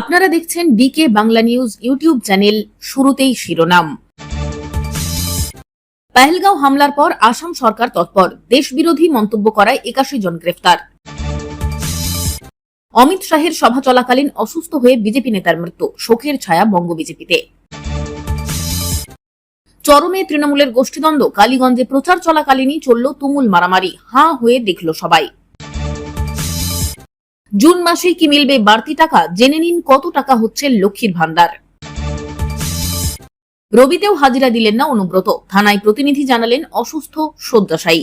আপনারা দেখছেন D K Bangla news YouTube channel শুরুতেই শিরোনাম। পেহেলগাঁও হামলার পর আসাম সরকার তৎপর, দেশবিরোধী মন্তব্য করায় একাশি জন গ্রেফতার। অমিত শাহের সভা চলাকালীন অসুস্থ হয়ে বিজেপি নেতার মৃত্যু, শোকের ছায়া বঙ্গ বিজেপিতে। চরমে তৃণমূলের গোষ্ঠীদ্বন্দ্ব, কালীগঞ্জে প্রচার চলাকালীনই চলল তুমুল মারামারি, হাঁ হয়ে দেখল সবাই। জুন মাসে কি মিলবে বাড়তি টাকা? জেনে নিন কত টাকা হচ্ছে লক্ষ্মীর ভান্ডার। রবিতেও হাজিরা দিলেন না অনুব্রত। থানায় প্রতিনিধি জানালেন অসুস্থ শয্যাশায়ী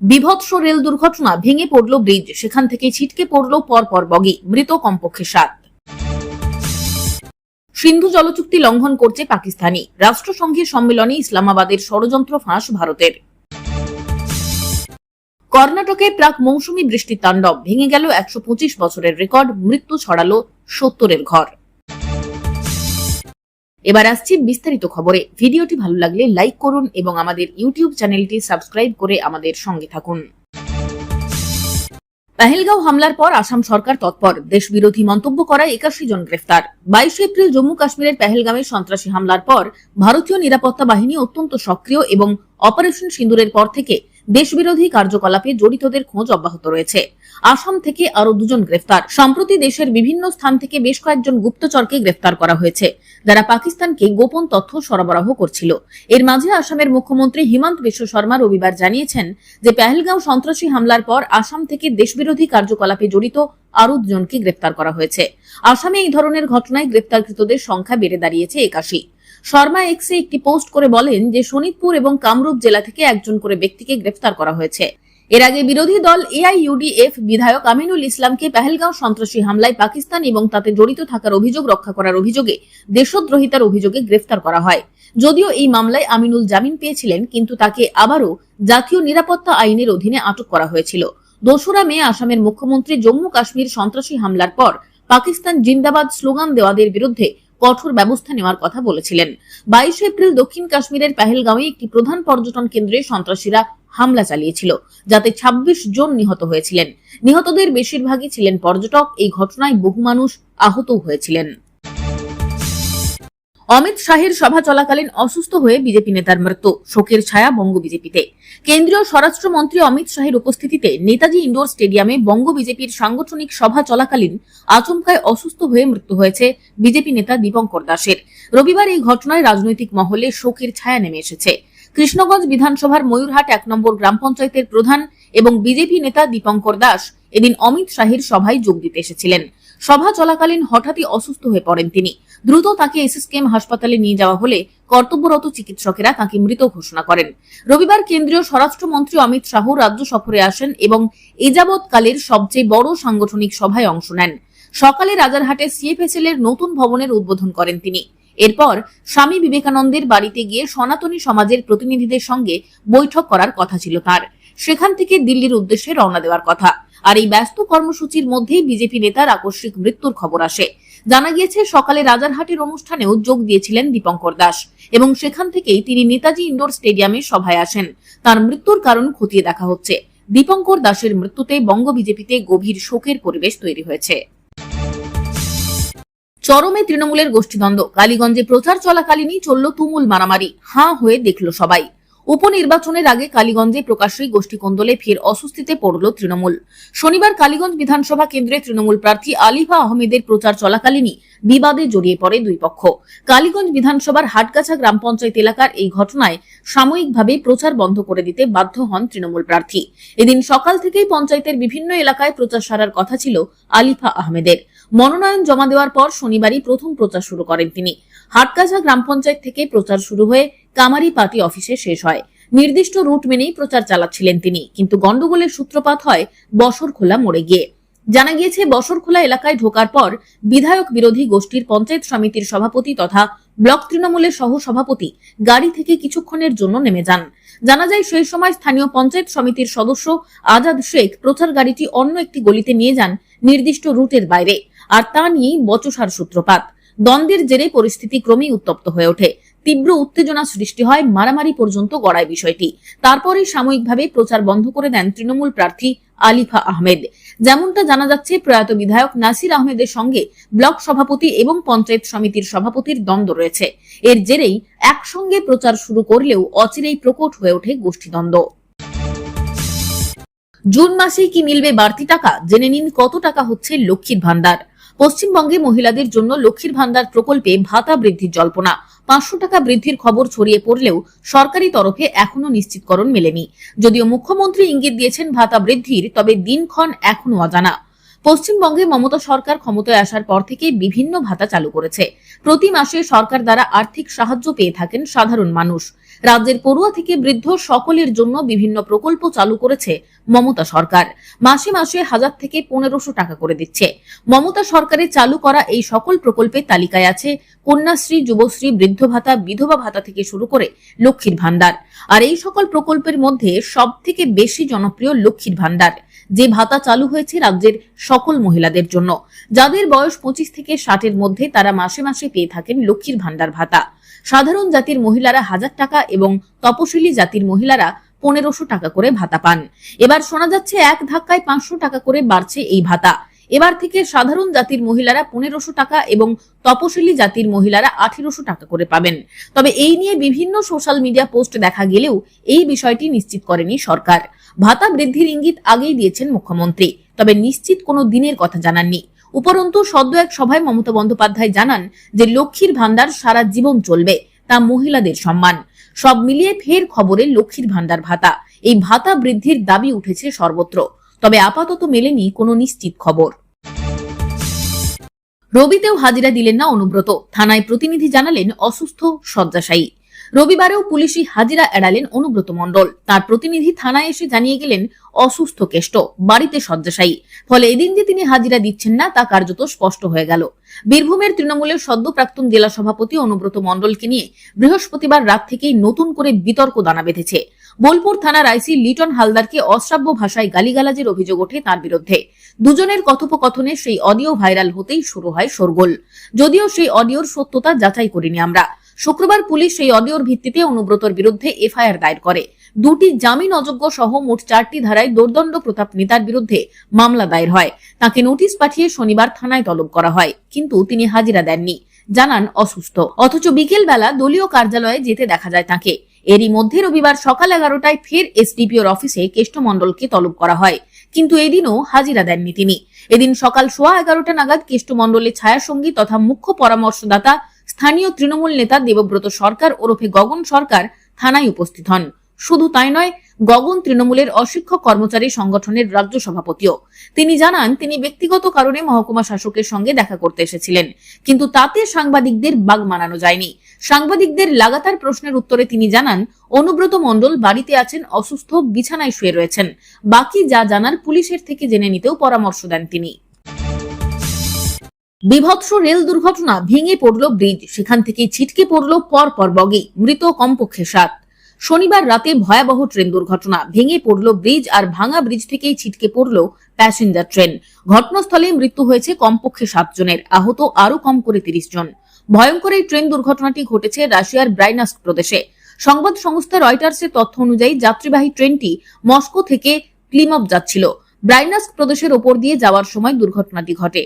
বিভৎস রেল দুর্ঘটনা ভেঙে পড়ল ব্রিজ। সেখান থেকে ছিটকে পড়ল পরপর বগি, মৃত কমপক্ষে সাত। সিন্ধু জলচুক্তি লঙ্ঘন করছে পাকিস্তানি। রাষ্ট্রসংঘের সম্মেলনে ইসলামাবাদের ষড়যন্ত্র ফাঁস ভারতের। কর্ণাটকে প্রাক মৌসুমী বৃষ্টির তাণ্ডব ভেঙে গেল একশো পঁচিশ বছরের রেকর্ড, মৃত্যু ছড়ালো সত্তরের ঘর। এবার আসছি বিস্তারিত খবরে। ভিডিওটি ভালো লাগলে লাইক করুন এবং আমাদের ইউটিউব চ্যানেলটি সাবস্ক্রাইব করে আমাদের সঙ্গে থাকুন। পেহেলগাঁও হামলার পর আসাম সরকার তৎপর। দেশবিরোধী মন্তব্য করায় একাশি জন গ্রেফতার। বাইশে এপ্রিল জম্মু কাশ্মীরের পেহেলগামে সন্ত্রাসী হামলার পর ভারতীয় নিরাপত্তা বাহিনী অত্যন্ত সক্রিয় এবং অপারেশন সিন্দুরের পর থেকে দেশবিরোধী কার্যকলাপে জড়িতদের খোঁজ অব্যাহত রয়েছে। আসাম থেকে আরও দুজন গ্রেফতার। সম্প্রতি দেশের বিভিন্ন স্থান থেকে বেশ কয়েকজন গুপ্তচরকে গ্রেফতার করা হয়েছে, যারা পাকিস্তানকে গোপন তথ্য সরবরাহ করছিল। এর মাঝে আসামের মুখ্যমন্ত্রী হিমন্ত বিশ্ব শর্মা রবিবার জানিয়েছেন যে, পেহেলগাঁও সন্ত্রাসী হামলার পর আসাম থেকে দেশবিরোধী কার্যকলাপে জড়িত আরও দুজনকে গ্রেফতার করা হয়েছে। আসামে এই ধরনের ঘটনায় গ্রেফতারকৃতদের সংখ্যা বেড়ে দাঁড়িয়েছে একাশি। শর্মা এক্সে একটি পোস্ট করে বলেন যে শোনিতপুর এবং কামরূপ জেলা থেকে একজন করে ব্যক্তিকে গ্রেফতার করা হয়েছে। এর আগে বিরোধী দল এআইইউডিএফ বিধায়ক আমিনুল ইসলামকে পেহেলগাঁও সন্ত্রাসী হামলায় পাকিস্তান এবং তাতে জড়িত থাকার অভিযোগ রক্ষা করার অভিযোগে দেশদ্রোহিতার অভিযোগে গ্রেফতার করা হয়। যদিও এই মামলায় আমিনুল জামিন পেয়েছিলেন, কিন্তু তাকে আবারও জাতীয় নিরাপত্তা আইনের অধীনে আটক করা হয়েছিল। দোসরা মে আসামের মুখ্যমন্ত্রী জম্মু কাশ্মীর সন্ত্রাসী হামলার পর পাকিস্তান জিন্দাবাদ স্লোগান দেওয়াদের বিরুদ্ধে কঠোর ব্যবস্থা নেওয়ার কথা বলেছিলেন। বাইশ এপ্রিল দক্ষিণ কাশ্মীরের পেহেলগাঁওয়ে একটি প্রধান পর্যটন কেন্দ্রে সন্ত্রাসীরা হামলা চালিয়েছিল, যাতে ২৬ জন নিহত হয়েছিলেন। নিহতদের বেশিরভাগই ছিলেন পর্যটক, এই ঘটনায় বহু মানুষ আহত হয়েছিলেন। অমিত শাহের সভা চলাকালীন অসুস্থ হয়ে বিজেপি নেতার মৃত্যু, শোকের ছায়া বঙ্গ বিজেপিতে। কেন্দ্রীয় স্বরাষ্ট্রমন্ত্রী অমিত শাহের উপস্থিতিতে নেতাজি ইন্ডোর স্টেডিয়ামে বঙ্গ বিজেপির সাংগঠনিক সভা চলাকালীন আচমকায় অসুস্থ হয়ে মৃত্যু হয়েছে বিজেপি নেতা দীপঙ্কর দাসের। রবিবার এই ঘটনায় রাজনৈতিক মহলে শোকের ছায়া নেমে এসেছে। কৃষ্ণগঞ্জ বিধানসভার ময়ূরহাট এক নম্বর গ্রাম পঞ্চায়েতের প্রধান এবং বিজেপি নেতা দীপঙ্কর দাস এদিন অমিত শাহের সভায় যোগ দিতে এসেছিলেন। সভা চলাকালীন হঠাৎই অসুস্থ হয়ে পড়েন তিনি। দ্রুত তাকে এসএসকেএম হাসপাতালে নিয়ে যাওয়া হলে কর্তব্যরত চিকিৎসকেরা তাকে মৃত ঘোষণা করেন। রবিবার কেন্দ্রীয় স্বরাষ্ট্রমন্ত্রী অমিত শাহ রাজ্য সফরে আসেন এবং এযাবৎকালের সবচেয়ে বড় সাংগঠনিক সভায় অংশ নেন। সকালে রাজারহাটে সিএফএসএল এর নতুন ভবনের উদ্বোধন করেন তিনি। এরপর স্বামী বিবেকানন্দের বাড়িতে গিয়ে সনাতনী সমাজের প্রতিনিধিদের সঙ্গে বৈঠক করার কথা ছিল তার। সেখান থেকে দিল্লির উদ্দেশ্যে রওনা দেওয়ার কথা। আর এই ব্যস্ত কর্মসূচির মধ্যেই বিজেপি নেতার আকস্মিক মৃত্যুর খবর আসে। জানা গিয়েছে, সকালে রাজারহাটের অনুষ্ঠানেও যোগ দিয়েছিলেন দীপঙ্কর দাস এবং সেখান থেকেই তিনি নেতাজি ইন্ডোর স্টেডিয়ামে সভায় আসেন। তার মৃত্যুর কারণ খতিয়ে দেখা হচ্ছে। দীপঙ্কর দাসের মৃত্যুতে বঙ্গ বিজেপিতে গভীর শোকের পরিবেশ তৈরি হয়েছে। চরমে তৃণমূলের গোষ্ঠীদ্বন্দ্ব। কালীগঞ্জে প্রচার চলাকালীনই চলল তুমুল মারামারি। হাঁ হয়ে দেখল সবাই। উপনির্বাচনের আগে কালীগঞ্জে প্রকাশ্যেই গোষ্ঠী কোন্দলে ফের অস্বস্তিতে পড়ল তৃণমূল। শনিবার কালীগঞ্জ বিধানসভা কেন্দ্রে তৃণমূল প্রার্থী আলিফা আহমেদের প্রচার চলাকালীনই বিবাদে জড়িয়ে পড়ে দুই পক্ষ। কালীগঞ্জ বিধানসভার হাটগাছা গ্রাম পঞ্চায়েত এলাকার এই ঘটনায় সাময়িকভাবে প্রচার বন্ধ করে দিতে বাধ্য হন তৃণমূল প্রার্থী। এদিন সকাল থেকেই পঞ্চায়েতের বিভিন্ন এলাকায় প্রচার সারার কথা ছিল আলিফা আহমেদের। মনোনয়ন জমা দেওয়ার পর শনিবারই প্রথম প্রচার শুরু করেন তিনি। হাটগাছা গ্রাম পঞ্চায়েত থেকে প্রচার শুরু হয়ে কামারি পার্টি অফিসে শেষ হয়। নির্দিষ্ট রুট মেনেই প্রচার চালাচ্ছিলেন তিনি, কিন্তু গন্ডগোলের সূত্রপাত হয় বসরখোলা মোড়ে গিয়ে। জানা গিয়েছে, বসরখোলা এলাকায় ঢোকার পর বিধায়ক বিরোধী গোষ্ঠীর পঞ্চায়েত সমিতির সভাপতি তথা ব্লক তৃণমূলের সহ সভাপতি গাড়ি থেকে কিছুক্ষণের জন্য নেমে যান। জানা যায়, সেই সময় স্থানীয় পঞ্চায়েত সমিতির সদস্য আজাদ শেখ প্রচার গাড়িটি অন্য একটি গলিতে নিয়ে যান নির্দিষ্ট রুটের বাইরে, আর তা নিয়েই বচসার সূত্রপাত। দ্বন্দ্বের জেরে পরিস্থিতি ক্রমেই উত্তপ্ত হয়ে ওঠে। তীব্র উত্তেজনা সৃষ্টি হয় মারামারি পর্যন্ত গড়ায় বিষয়টি। তারপরে সাময়িকভাবে প্রচার বন্ধ করে দেন তৃণমূল প্রার্থী আলিফা আহমেদ। যেমনটা জানা যাচ্ছে, প্রয়াত বিধায়ক নাসির আহমেদের সঙ্গে ব্লক সভাপতি এবং পঞ্চায়েত সমিতির সভাপতির দ্বন্দ্ব রয়েছে। এর জেরেই একসঙ্গে প্রচার শুরু করলেও অচিরেই প্রকট হয়ে ওঠে গোষ্ঠীদ্বন্দ্ব। জুন মাসেই কি মিলবে বাড়তি টাকা? জেনে নিন কত টাকা হচ্ছে লক্ষ্মীর ভান্ডার পশ্চিমবঙ্গে মহিলাদের জন্য লক্ষ্মীর ভান্ডার প্রকল্পে ভাতা বৃদ্ধির জল্পনা। পাঁচশো টাকা বৃদ্ধির খবর ছড়িয়ে পড়লেও সরকারি তরফে এখনও নিশ্চিতকরণ মেলেনি। যদিও মুখ্যমন্ত্রী ইঙ্গিত দিয়েছেন ভাতা বৃদ্ধির, তবে দিনক্ষণ এখনও অজানা। পশ্চিমবঙ্গে মমতা সরকার ক্ষমতায় আসার পর থেকে বিভিন্ন ভাতা চালু করেছে। প্রতি মাসে সরকার দ্বারা আর্থিক সাহায্য পেয়ে থাকেন সাধারণ মানুষ। রাজ্যের পড়ুয়া থেকে বৃদ্ধ সকলের জন্য বিভিন্ন প্রকল্প চালু করেছে মমতা সরকার। মাসে মাসে হাজার থেকে পনেরোশো টাকা করে দিচ্ছে। মমতা সরকারের চালু করা এই সকল প্রকল্পের তালিকায় আছে কন্যাশ্রী, যুবশ্রী, বৃদ্ধ ভাতা, বিধবা ভাতা থেকে শুরু করে লক্ষ্মীর ভান্ডার আর এই সকল প্রকল্পের মধ্যে সব থেকে বেশি জনপ্রিয় লক্ষ্মীর ভান্ডার যে ভাতা চালু হয়েছে রাজ্যের সকল মহিলাদের জন্য। যাদের বয়স পঁচিশ থেকে ষাটের মধ্যে তারা মাসে মাসে পেয়ে থাকেন লক্ষ্মীর ভান্ডার ভাতা। সাধারণ জাতির মহিলারা হাজার টাকা এবং তপশিলি জাতির মহিলারা পনেরোশো টাকা করে ভাতা পান। এবার শোনা যাচ্ছে এক ধাক্কায় পাঁচশো টাকা করে বাড়ছে এই ভাতা। এবার থেকে সাধারণ জাতির মহিলারা পনেরোশো টাকা এবং তপশিলি জাতির মহিলারা আঠেরোশো টাকা করে পাবেন। তবে এই নিয়ে বিভিন্ন সোশ্যাল মিডিয়া পোস্ট দেখা গেলেও এই বিষয়টি নিশ্চিত করেনি সরকার। ভাতা বৃদ্ধির ইঙ্গিত আগেই দিয়েছেন মুখ্যমন্ত্রী। তবে নিশ্চিত কোনো দিনের কথা জানাননি। উপরন্তু সদ্য এক সভায় মমতা বন্দ্যোপাধ্যায় জানান যে লক্ষ্মীর ভান্ডার সারা জীবন চলবে, তা মহিলাদের সম্মান। সব মিলিয়ে ফের খবরে লক্ষ্মীর ভান্ডার ভাতা। এই ভাতা বৃদ্ধির দাবি উঠেছে সর্বত্র। তবে আপাতত মেলেনি কোনো নিশ্চিত খবর। রবিতেও হাজিরা দিলেন না অনুব্রত। থানায় প্রতিনিধি জানালেন অসুস্থ শয্যাশায়ী। রবিবারেও পুলিশি হাজিরা এড়ালেন অনুব্রত মণ্ডল। তার প্রতিনিধি থানায় এসে জানিয়ে গেলেন, অসুস্থ কেষ্ট, বাড়িতে শয্যাশায়ী। ফলে এদিন যে তিনি হাজিরা দিচ্ছেন না, তা কার্যত স্পষ্ট হয়ে গেল। বীরভূমের তৃণমূলের সদ্য প্রাক্তন জেলা সভাপতি অনুব্রত মণ্ডলকে নিয়ে বৃহস্পতিবার রাত থেকেই নতুন করে বিতর্ক দানা বেঁধেছে। বোলপুর থানার আইসি লিটন হালদারকে অশ্রাব্য ভাষায় গালিগালাজের অভিযোগ ওঠে তার বিরুদ্ধে। দুজনের কথোপকথনে সেই অডিও ভাইরাল হতেই শুরু হয় শোরগোল। যদিও সেই অডিওর সত্যতা যাচাই করিনি আমরা। শুক্রবার পুলিশ সেই অডিওর ভিত্তিতে অনুব্রতর বিরুদ্ধে এফআইআর দায়ের করে। দুটি জামিন অযোগ্য সহ মোট চারটি ধারায় দোর্দণ্ড প্রতাপ নেতার বিরুদ্ধে মামলা দায়ের হয়। তাকে নোটিশ পাঠিয়ে শনিবার থানায় তলব করা হয়, কিন্তু তিনি হাজিরা দেননি। জানান অসুস্থ। অথচ বিকেল বেলা দলীয় কার্যালয়ে যেতে দেখা যায় তাকে। এরই মধ্যে রবিবার সকাল এগারোটায় ফের এসডিপিওর অফিসে কেষ্টমণ্ডলকে তলব করা হয়, কিন্তু এদিনও হাজিরা দেননি তিনি। এদিন সকাল সোয়া এগারোটা নাগাদ কেষ্টমণ্ডলের ছায়াসঙ্গী তথা মুখ্য পরামর্শদাতা স্থানীয় তৃণমূল নেতা দেবব্রত সরকার ওরফে গগন সরকার থানায় উপস্থিত হন। শুধু তাই নয়, গগন তৃণমূলের অশিক্ষক কর্মচারী সংগঠনের রাজ্য সভাপতিও। তিনি জানান, তিনি ব্যক্তিগত কারণে মহকুমা শাসকের সঙ্গে দেখা করতে এসেছিলেন, কিন্তু তাতে সাংবাদিকদের বাগ মানানো যায়নি। সাংবাদিকদের লাগাতার প্রশ্নের উত্তরে তিনি জানান, অনুব্রত মণ্ডল বাড়িতে আছেন, অসুস্থ, বিছানায় শুয়ে রয়েছেন। বাকি যা জানার পুলিশের থেকে জেনে নিতেও পরামর্শ দেন তিনি। বিভৎস রেল দুর্ঘটনা ভেঙে পড়ল ব্রিজ। সেখান থেকে ছিটকে পড়ল পর পর বগি, মৃত কমপক্ষে সাত। শনিবার রাতে ভয়াবহ ট্রেন দুর্ঘটনা ভেঙে পড়ল ব্রিজ আর ভাঙা ব্রিজ থেকেই ছিটকে পড়ল প্যাসেঞ্জার ট্রেন। ঘটনাস্থলে মৃত্যু হয়েছে কমপক্ষে সাত জনের, আহত আরও কম করে তিরিশ জন। ভয়ঙ্কর এই ট্রেন দুর্ঘটনাটি ঘটেছে রাশিয়ার ব্রাইনাস্ক প্রদেশে। সংবাদ সংস্থা রয়টার্সের তথ্য অনুযায়ী যাত্রীবাহী ট্রেনটি মস্কো থেকে ক্লিমপ যাচ্ছিল। ব্রাইনাস্ক প্রদেশের ওপর দিয়ে যাওয়ার সময় দুর্ঘটনাটি ঘটে।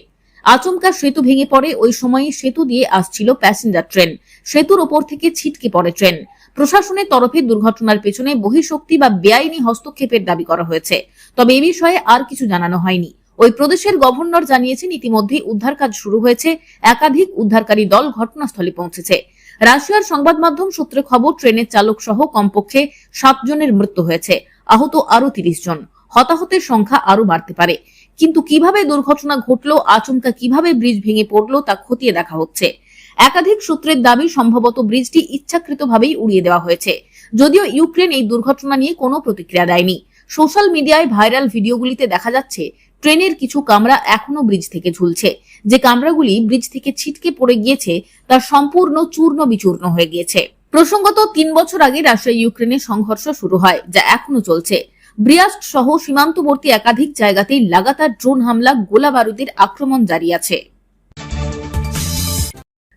আচমকা সেতু ভেঙে পড়ে, ওই সময়ে সেতু দিয়ে আসছিল প্যাসেঞ্জার ট্রেন সেতুর ওপর থেকে ছিটকে পড়ে ট্রেন প্রশাসনের তরফে দুর্ঘটনার পেছনে বহিঃশক্তি বা বেআইনি হস্তক্ষেপের দাবি করা হয়েছে। তবে এ বিষয়ে আর কিছু জানানো হয়নি। ওই প্রদেশের গভর্নর জানিয়েছেন ইতিমধ্যে উদ্ধার কাজ শুরু হয়েছে। একাধিক উদ্ধারকারী দল ঘটনাস্থলে পৌঁছেছে। রাশিয়ার সংবাদ মাধ্যম সূত্রে খবর, ট্রেনের চালক সহ কমপক্ষে সাত জনের মৃত্যু হয়েছে। আহত আরও তিরিশ জন। হতাহতের সংখ্যা আরও বাড়তে পারে। কিন্তু কীভাবে দুর্ঘটনা ঘটলো, আচমকা কীভাবে ব্রিজ ভেঙে পড়ল তা খতিয়ে দেখা হচ্ছে। একাধিক সূত্রের দাবি, সম্ভবত ব্রিজটি ইচ্ছাকৃতভাবেই উড়িয়ে দেওয়া হয়েছে। যদিও ইউক্রেন এই দুর্ঘটনা নিয়ে কোনো প্রতিক্রিয়া দেয়নি। সোশ্যাল মিডিয়ায় ভাইরাল ভিডিওগুলিতে দেখা যাচ্ছে, ট্রেনের কিছু কামরা এখনও ব্রিজ থেকে ঝুলছে। যে কামরাগুলি ব্রিজ থেকে ছিটকে পড়ে গিয়েছে, তা সম্পূর্ণ চূর্ণ বিচূর্ণ হয়ে গিয়েছে। প্রসঙ্গত তিন বছর আগে রাশিয়া ইউক্রেনের সংঘর্ষ শুরু হয়, যা এখনও চলছে। ব্রিয়াস্ক সহ সীমান্তবর্তী একাধিক জায়গাতেই লাগাতার ড্রোন হামলা গোলা বারুদের আক্রমণ জারি আছে।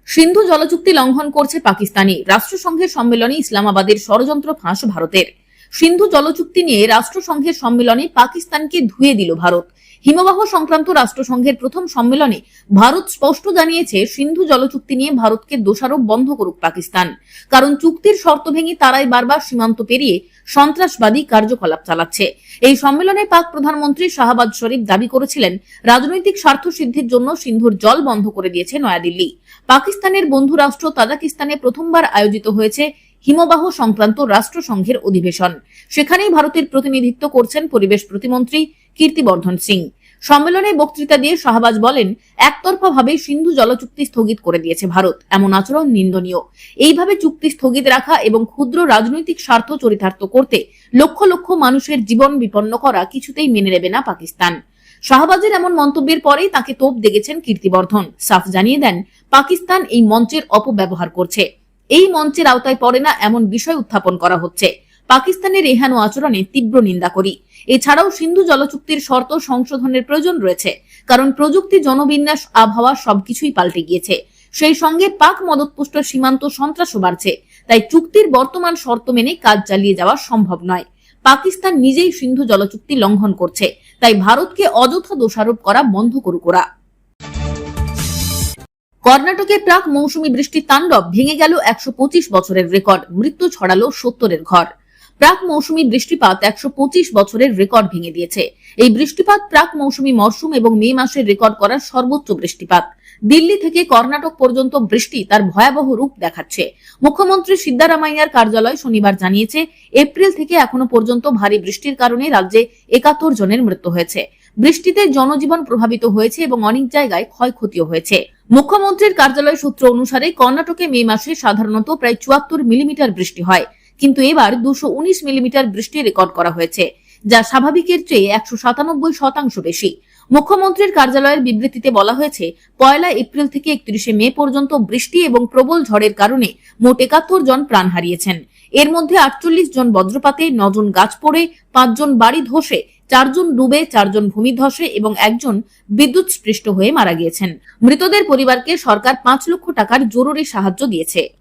সিন্ধু জলচুক্তি লঙ্ঘন করছে পাকিস্তানি। রাষ্ট্রসংঘের সম্মেলনে ইসলামাবাদের ষড়যন্ত্র ফাঁস ভারতের। সিন্ধু জলচুক্তি নিয়ে রাষ্ট্রসংঘের সম্মেলনে পাকিস্তানকে ধুয়ে দিল ভারত। হিমবাহ সংক্রান্ত রাষ্ট্রসংঘের প্রথম সম্মেলনে ভারত স্পষ্ট জানিয়েছে, সিন্ধু জলচুক্তি নিয়ে ভারতকে দোষারোপ বন্ধ করুক পাকিস্তান। কারণ চুক্তির শর্ত ভেঙে তারাই বারবার সীমান্ত পেরিয়ে সন্ত্রাসবাদী কার্যকলাপ চালাচ্ছে। এই সম্মেলনে পাক প্রধানমন্ত্রী শাহবাজ শরীফ দাবি করেছিলেন, রাজনৈতিক স্বার্থ সিদ্ধির জন্য সিন্ধুর জল বন্ধ করে দিয়েছে নয়াদিল্লি। পাকিস্তানের বন্ধু রাষ্ট্র তাজাকিস্তানে প্রথমবার আয়োজিত হয়েছে হিমবাহ সংক্রান্ত রাষ্ট্রসংঘের অধিবেশন। সেখানেই ভারতের প্রতিনিধিত্ব করছেন পরিবেশ প্রতিমন্ত্রী কীর্তিবর্ধন সিং। সম্মেলনে বক্তৃতা দিয়ে শাহবাজ বলেন, একতরফাভাবে সিন্ধু জলচুক্তি স্থগিত করে দিয়েছে ভারত। এমন আচরণ নিন্দনীয়। এইভাবে চুক্তি স্থগিত রাখা এবং ক্ষুদ্র রাজনৈতিক স্বার্থ চরিতার্থ করতে লক্ষ লক্ষ মানুষের জীবন বিপন্ন করা কিছুতেই মেনে নেবে না পাকিস্তান। শাহবাজের এমন মন্তব্যের পরেই তাকে তোপ দেখেছেন কীর্তিবর্ধন। সাফ জানিয়ে দেন, পাকিস্তান এই মঞ্চের অপব্যবহার করছে। এই মঞ্চের আওতায় পড়ে না এমন বিষয় উত্থাপন করা হচ্ছে। পাকিস্তানের এহেন আচরণে তীব্র নিন্দা করি। এছাড়াও সিন্ধু জলচুক্তির শর্ত সংশোধনের প্রয়োজন রয়েছে, কারণ প্রযুক্তি, জনবিন্যাস, আবহাওয়া সবকিছুই পাল্টে গিয়েছে। সেই সঙ্গে পাক মদতপুষ্ট সীমান্ত সন্ত্রাসও বাড়ছে, তাই চুক্তির বর্তমান শর্ত মেনে কাজ চালিয়ে যাওয়া সম্ভব নয়। পাকিস্তান নিজেই সিন্ধু জলচুক্তি লঙ্ঘন করছে, তাই ভারতকে অযথা দোষারোপ করা বন্ধ করুক ওরা। কর্ণাটকে প্রাক মৌসুমি বৃষ্টির তাণ্ডব ভেঙে গেল একশো পঁচিশ বছরের রেকর্ড। মৃত্যু ছড়ালো সত্তরের ঘর। প্রাক মৌসুমী বৃষ্টিপাত একশো পঁচিশ বছরের রেকর্ড ভেঙে দিয়েছে। এই বৃষ্টিপাত প্রাক মৌসুমী মরশুম এবং মে মাসের রেকর্ড করার সর্বোচ্চ বৃষ্টিপাত। দিল্লি থেকে কর্ণাটক পর্যন্ত বৃষ্টি তার ভয়াবহ রূপ দেখাচ্ছে। মুখ্যমন্ত্রী সিদ্দারামাইয়ার কার্যালয় শনিবার জানিয়েছে, এপ্রিল থেকে এখনও পর্যন্ত ভারী বৃষ্টির কারণে রাজ্যে একাত্তর জনের মৃত্যু হয়েছে। বৃষ্টিতে জনজীবন প্রভাবিত হয়েছে এবং অনেক জায়গায় ক্ষয়ক্ষতিও হয়েছে। মুখ্যমন্ত্রীর কার্যালয় সূত্র অনুসারে কর্ণাটকে মে মাসে সাধারণত প্রায় চুয়াত্তর মিলিমিটার বৃষ্টি হয়। কিন্তু এবার দুশো মিলিমিটার বৃষ্টি রেকর্ড করা হয়েছে, যা স্বাভাবিকের চেয়ে একশো সাতানব্বই শতাংশ বেশি। মুখ্যমন্ত্রীর কার্যালয়ের বিবৃতিতে বলা হয়েছে, পয়লা এপ্রিল থেকে একত্রিশে মে পর্যন্ত বৃষ্টি এবং প্রবল ঝড়ের কারণে মোট একাত্তর জন প্রাণ হারিয়েছেন। এর মধ্যে আটচল্লিশ জন বজ্রপাতে, নজন গাছ পড়ে, পাঁচজন বাড়ি ধসে চারজন ডুবে, চারজন ভূমিধসে এবং একজন বিদ্যুৎ স্পৃষ্ট হয়ে মারা গিয়েছেন। মৃতদের পরিবারকে সরকার পাঁচ লক্ষ টাকার জরুরি সাহায্য দিয়েছে।